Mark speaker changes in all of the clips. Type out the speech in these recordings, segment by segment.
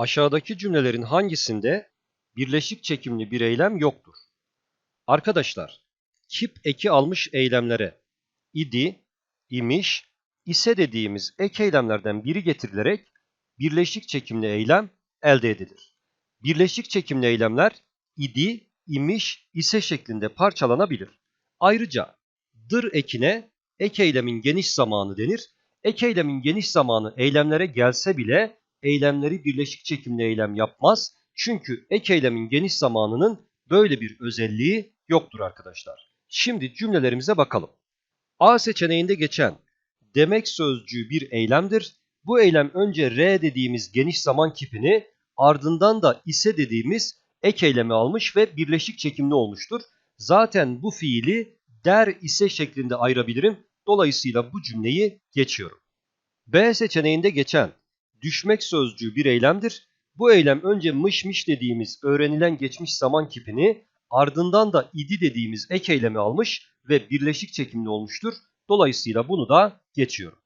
Speaker 1: Aşağıdaki cümlelerin hangisinde birleşik çekimli bir eylem yoktur? Arkadaşlar, kip eki almış eylemlere idi, imiş, ise dediğimiz ek eylemlerden biri getirilerek birleşik çekimli eylem elde edilir. Birleşik çekimli eylemler idi, imiş, ise şeklinde parçalanabilir. Ayrıca dır ekine ek eylemin geniş zamanı denir. Ek eylemin geniş zamanı eylemlere gelse bile eylemleri birleşik çekimli eylem yapmaz. Çünkü ek eylemin geniş zamanının böyle bir özelliği yoktur arkadaşlar. Şimdi cümlelerimize bakalım. A seçeneğinde geçen demek sözcüğü bir eylemdir. Bu eylem önce R dediğimiz geniş zaman kipini ardından da ise dediğimiz ek eylemi almış ve birleşik çekimli olmuştur. Zaten bu fiili der ise şeklinde ayırabilirim. Dolayısıyla bu cümleyi geçiyorum. B seçeneğinde geçen düşmek sözcüğü bir eylemdir. Bu eylem önce mış mış dediğimiz öğrenilen geçmiş zaman kipini ardından da idi dediğimiz ek eylemi almış ve birleşik çekimli olmuştur. Dolayısıyla bunu da geçiyorum.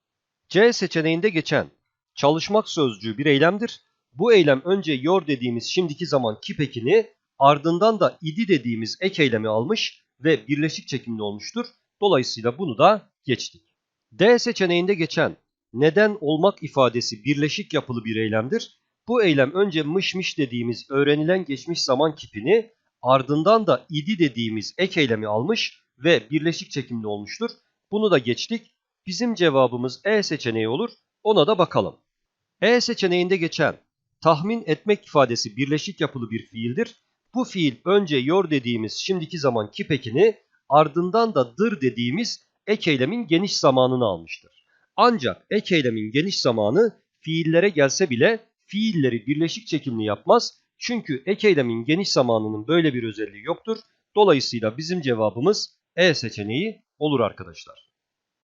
Speaker 1: C seçeneğinde geçen çalışmak sözcüğü bir eylemdir. Bu eylem önce yor dediğimiz şimdiki zaman kip ekini ardından da idi dediğimiz ek eylemi almış ve birleşik çekimli olmuştur. Dolayısıyla bunu da geçtik. D seçeneğinde geçen neden olmak ifadesi birleşik yapılı bir eylemdir. Bu eylem önce mış mış dediğimiz öğrenilen geçmiş zaman kipini ardından da idi dediğimiz ek eylemi almış ve birleşik çekimli olmuştur. Bunu da geçtik. Bizim cevabımız E seçeneği olur. Ona da bakalım. E seçeneğinde geçen tahmin etmek ifadesi birleşik yapılı bir fiildir. Bu fiil önce yor dediğimiz şimdiki zaman kip ekini ardından da dır dediğimiz ek eylemin geniş zamanını almıştır. Ancak ek eylemin geniş zamanı fiillere gelse bile fiilleri birleşik çekimli yapmaz. Çünkü ek eylemin geniş zamanının böyle bir özelliği yoktur. Dolayısıyla bizim cevabımız E seçeneği olur arkadaşlar.